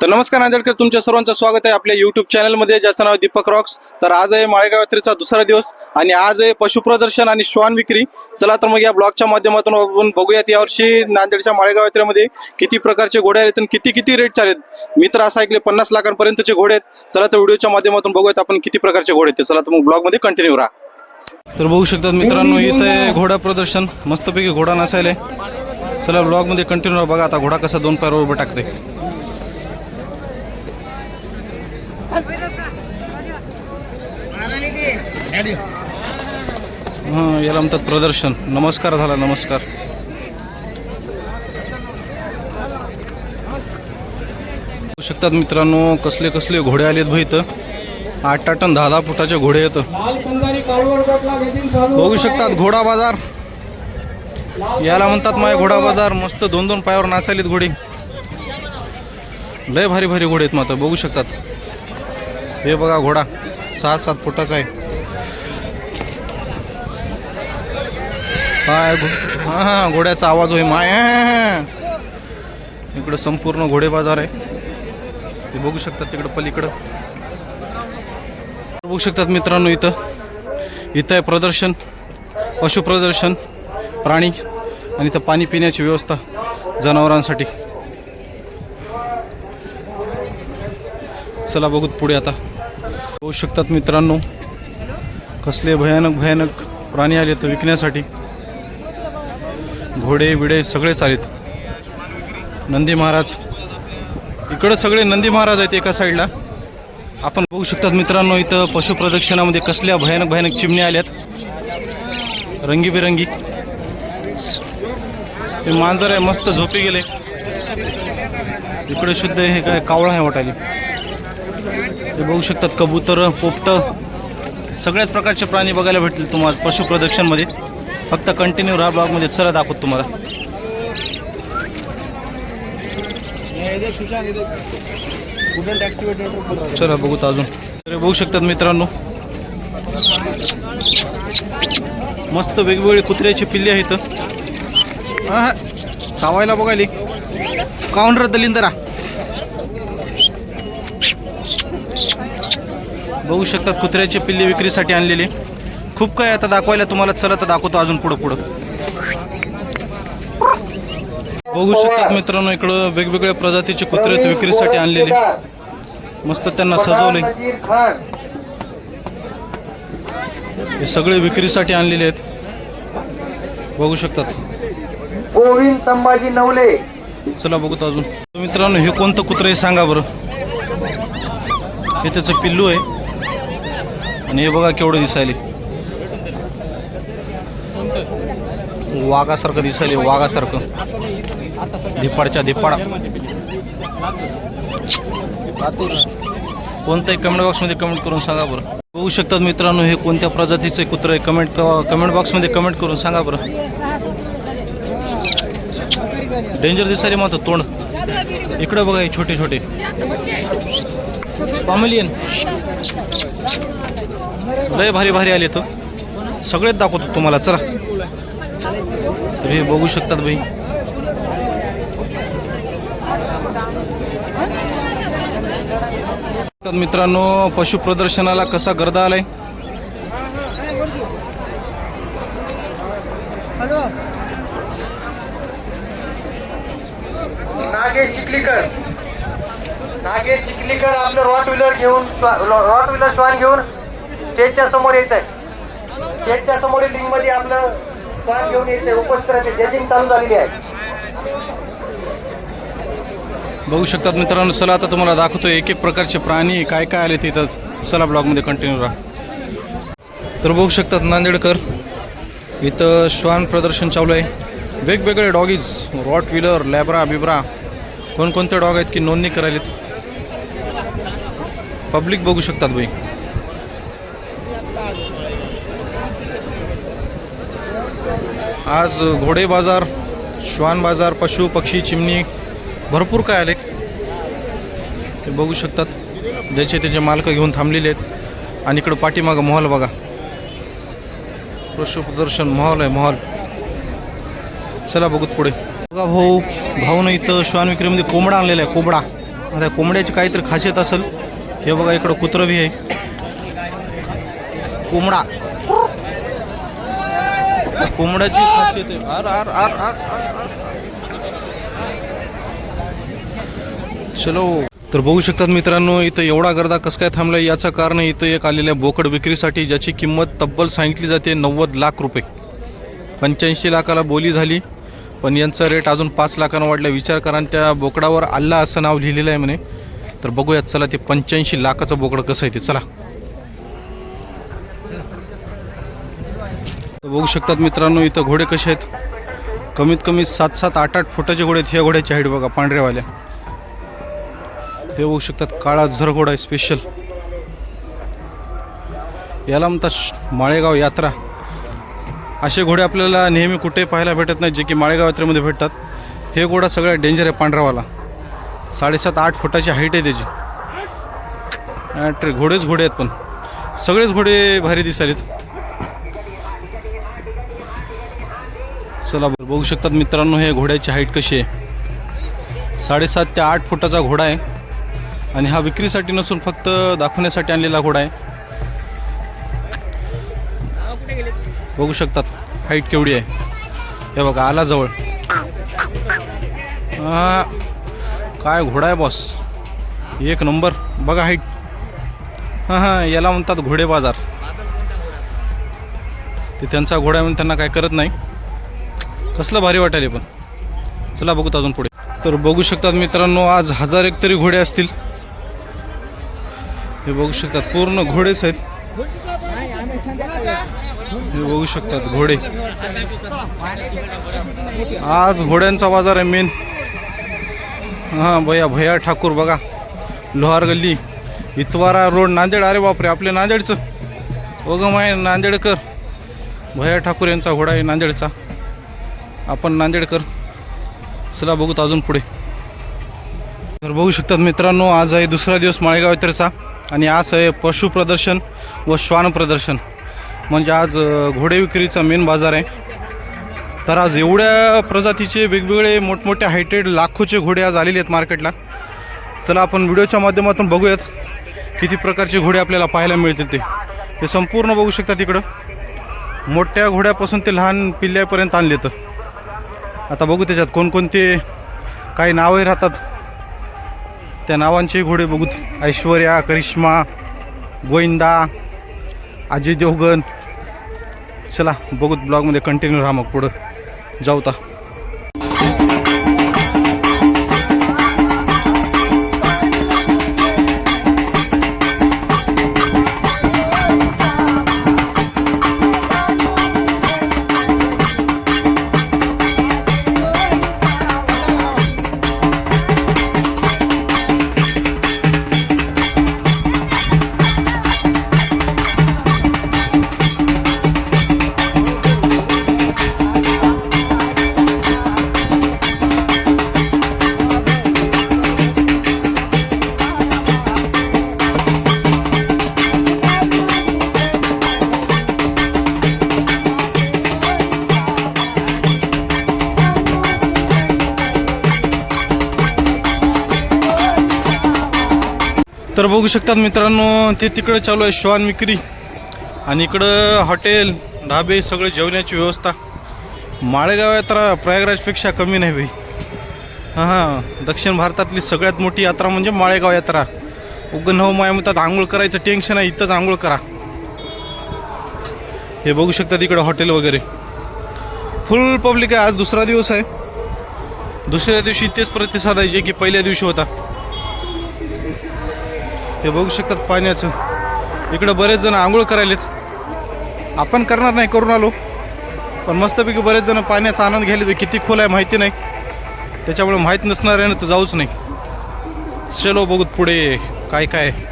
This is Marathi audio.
तर नमस्कार नांदेडकर तुमच्या सर्वांचं स्वागत आहे आपल्या युट्यूब चॅनलमध्ये ज्याचं नाव आहे दीपक रॉक्स तर आज आहे माळेगाव यात्रेचा दुसरा दिवस आणि आज आहे पशुप्रदर्शन आणि श्वान विक्री. चला तर मग या ब्लॉगच्या माध्यमातून आपण बघूयात यावर्षी नांदेडच्या माळेगाव यात्रेमध्ये किती प्रकारचे घोडे आहेत आणि किती किती रेट चालेल मी तर असं ऐकले पन्नास लाखांपर्यंतचे घोडे आहेत. चला तर व्हिडिओच्या माध्यमातून बघूयात आपण किती प्रकारचे घोडे आहेत. चला तर मग ब्लॉगमध्ये कंटिन्यू राहा. तर बघू शकतात मित्रांनो इथं आहे घोडा प्रदर्शन. मस्तपैकी घोडा नसायला चला ब्लॉगमध्ये कंटिन्यू बघा आता घोडा कसा दोन पायावर उभं टाकते हां याला म्हणतात प्रदर्शन. नमस्कार झाला नमस्कार. बघू शकतात मित्रांनो कसले कसले घोडे आलेत भाई इथं. आठ आठ टन दहा दहा फुटाचे घोडे येत बघू शकतात घोडा बाजार. याला म्हणतात माय घोडा बाजार. मस्त दोन दोन पायावर नाचालीत घोडे. लय भारी भारी घोडे आहेत मात्र बघू शकतात. हे बघा घोडा. सहा सात फुटाचा आहे. हाय हां हा हा घोड्याचा आवाज होय. माय इकडं संपूर्ण घोडे बाजार आहे. ते बघू शकतात तिकडं पलीकडं. बघू शकतात मित्रांनो इथं. इथं आहे प्रदर्शन. पशु प्रदर्शन प्राणी आणि इथं पाणी पिण्याची व्यवस्था जनावरांसाठी. चला बघूत पुढे आता. होऊ शकतात मित्रांनो कसले भयानक भयानक प्राणी आले तर विकण्यासाठी. घोडे बिडे सगळेच आलेत नंदी महाराज. इकडं सगळे नंदी महाराज आहेत एका साईडला. आपण बघू शकतात मित्रांनो इथं पशु प्रदक्षिणामध्ये कसल्या भयानक भयानक चिमण्या आल्यात. रंगीबिरंगी. ते मांजर आहे मस्त झोपी गेले. इकडे शुद्ध हे काय कावळा आहे वाटाली ते बघू शकतात कबूतर पोपट सगळ्याच प्रकारचे प्राणी बघायला भेटतील तुम्हाला पशु प्रदर्शनमध्ये फक्त कंटिन्यू राहा ब्लॉगमध्ये चला दाखवत तुम्हाला. चला बघूत अजून. तर बघू शकतात मित्रांनो. मस्त वेगवेगळे कुत्र्याची पिल्ले आहेत. हा, हा. चावायला बघायली. काऊन रे दलिंदरा. बघू शकतात कुत्र्याचे पिल्ले विक्रीसाठी आणलेले. खूप काय आता दाखवायला तुम्हाला चला तर दाखवतो अजून पुढं पुढं. बघू शकतात मित्रांनो इकडं वेगवेगळ्या प्रजातीचे कुत्रे विक्रीसाठी आणलेले. मस्त त्यांना सजवले हे सगळे विक्रीसाठी आणलेले आहेत. बघू शकतात गोविंद संभाजी नवले. चला बघूत अजून. मित्रांनो हे कोणतं कुत्रं आहे सांगा बरं. हे त्याचं पिल्लू आहे. आणि हे बघा केवढं दिसायले. वाघासारखं दिसायले वाघासारखं. धिपाडच्या धिपाडा कोणत्याही कमेंट बॉक्समध्ये कमेंट करून सांगा बरं. बघू शकतात मित्रांनो हे कोणत्या प्रजातीचे कुत्र आहे? कमेंट कमेंट बॉक्समध्ये कमेंट करून सांगा बरं. डेंजर दिसायले मात्र तोंड. इकडं बघा हे छोटे छोटे पॉमेलियन लय भारी भारी आले तो. सगळेच दाखवतो तुम्हाला चला. तुम्ही बघू शकतात भाई तर मित्रांनो पशु प्रदर्शनाला कसा गर्दा आलाय? नागेश चिखलीकर. नागेश चिखलीकर आपलं रॉट व्हीलर घेऊन रॉट व्हीलर श्वान घेऊन स्टेजच्या समोर येत आहे. स्टेजच्या समोरील लिंगमध्ये आपलं श्वान घेऊन यायचंय उपस्थित जजिंग चालू झालेली आहे. बघू शकतात मित्रांनो चला आता तुम्हाला दाखवतो एक एक प्रकारचे प्राणी काय काय आले तिथं चला ब्लॉगमध्ये कंटिन्यू राहा. तर बघू शकतात नांदेडकर इथं श्वान प्रदर्शन चालू आहे. वेगवेगळे डॉगीज रॉट व्हीलर लॅब्रा बिब्रा कोणकोणते डॉग आहेत की नोंदणी करायलीत? पब्लिक बघू शकतात बाई. आज घोडे बाजार श्वान बाजार पशु पक्षी चिमणी भरपूर काय आले ते बघू शकतात. ज्याचे त्याचे मालक घेऊन थांबलेले आहेत. आणि इकडं पाठीमागं मॉल बघा. पशु प्रदर्शन आहे मॉल चला बघूत पुढे. बघा भाऊ भाऊ नाही इथं श्वान विक्रीमध्ये कोंबडा आणलेला आहे कोंबडा. आता कोंबड्याची काहीतरी खासियत असेल. हे बघा इकडं कुत्रं बी आहे. कोंबडा. कोंबड्याची खासियत आहे. आर आर आर आर आर चलो. तर बघू शकतात मित्रांनो इथं एवढा गर्दा कसं काय थांबला याचं कारण इथं एक आलेल्या बोकड विक्रीसाठी ज्याची किंमत तब्बल सांगितली जाते नव्वद लाख रुपये. पंच्याऐंशी लाखाला बोली झाली पण यांचा रेट अजून पाच लाखांना वाढला विचार करा त्या बोकडावर आल्ला असं नाव लिहिलेलं आहे म्हणे. तर बघूयात चला ते पंच्याऐंशी लाखाचं बोकडं कसं आहे ते. चला. तर बघू शकतात मित्रांनो इथं घोडे कसे आहेत? कमीत कमी सात सात आठ आठ फुटाचे घोडे आहेत. ह्या घोड्याची हाईट बघा पांढऱ्यावाल्या हे बघू शकतात काळा झर घोडा आहे स्पेशल याला म्हणतात माळेगाव यात्रा. असे घोडे आपल्याला नेहमी कुठे पाहायला भेटत नाही जे की माळेगाव यात्रेमध्ये भेटतात. हे घोडा सगळ्यात डेंजर आहे पांढरावाला. साडेसात आठ फुटाची हाईट आहे त्याची. ट्रे- घोडेच घोडे आहेत पण. सगळेच घोडे भारी दिसायलेत. चला बघू शकतात मित्रांनो हे घोड्याची हाईट कशी आहे. साडेसात ते आठ फुटाचा घोडा आहे. आणि हा विक्रीसाठी नसून फक्त दाखवण्यासाठी आणलेला घोडा आहे. बघू शकतात हाईट केवढी आहे. हे बघा आला जवळ. काय घोडा आहे बॉस एक नंबर. बघा हाईट हां हां याला म्हणतात घोडे बाजार. ते त्यांचा घोडा म्हणून त्यांना काय करत नाही. कसलं भारी वाटायले पण. चला बघूत अजून पुढे. तर बघू शकतात मित्रांनो आज हजार एक तरी घोडे असतील. हे बघू शकतात पूर्ण घोडेच आहेत. हे बघू शकतात घोडे. आज घोड्यांचा बाजार आहे मेन हां भैया भैया ठाकूर बघा. लोहार गल्ली इतवारा रोड नांदेड. अरे बापरे आपले नांदेडचं. ओगम आहे नांदेडकर. भैया ठाकूर यांचा घोडा आहे नांदेडचा. आपण नांदेडकर. चला बघूत अजून पुढे. तर बघू शकतात मित्रांनो आज आहे दुसरा दिवस माळेगाव यात्रेचा आणि आज आहे पशु प्रदर्शन व श्वान प्रदर्शन. म्हणजे आज घोडे विक्रीचा मेन बाजार आहे. तर आज एवढ्या प्रजातीचे वेगवेगळे मोठमोठे हायटेड लाखोचे घोडे आज आलेले आहेत मार्केटला. चला आपण व्हिडिओच्या माध्यमातून बघूयात किती प्रकारचे घोडे आपल्याला पाहायला मिळतील ते. हे संपूर्ण बघू शकता तिकडं. मोठ्या घोड्यापासून ते लहान पिल्ल्यापर्यंत आणले तर आता बघू त्याच्यात कोणकोणते काही नावही राहतात. त्या नावांचे घोडे बघूत ऐश्वर्या करिश्मा गोविंदा अजय देवगन. चला बघूत ब्लॉगमध्ये कंटिन्यू राहा मग पुढं. जाऊ ता. तर बघू शकतात मित्रांनो ते तिकडं चालू आहे श्वान विक्री. आणि इकडं हॉटेल ढाबे सगळे जेवण्याची व्यवस्था. माळेगाव यात्रा प्रयागराजपेक्षा कमी नाही भाई हां हां. दक्षिण भारतातली सगळ्यात मोठी यात्रा म्हणजे माळेगाव यात्रा. उगन माया म्हणतात आंघोळ करायचं टेन्शन आहे इथंच आंघोळ करा. हे बघू शकतात इकडं हॉटेल वगैरे. फुल पब्लिक आहे आज दुसरा दिवस आहे. दुसऱ्या दिवशी तेच प्रतिसाद आहे जे की पहिल्या दिवशी होता. हे बघू शकतात पाण्याचं. इकडं बरेच जण आंघोळ करायलेत. आपण करणार नाही करून आलो. पण मस्तपैकी बरेच जण पाण्याचा आनंद घ्यायला किती खोल आहे माहिती नाही. त्याच्यामुळे माहीत नसणार आहे ना तर जाऊच नाही. चलो बघूत पुढे काय काय आहे.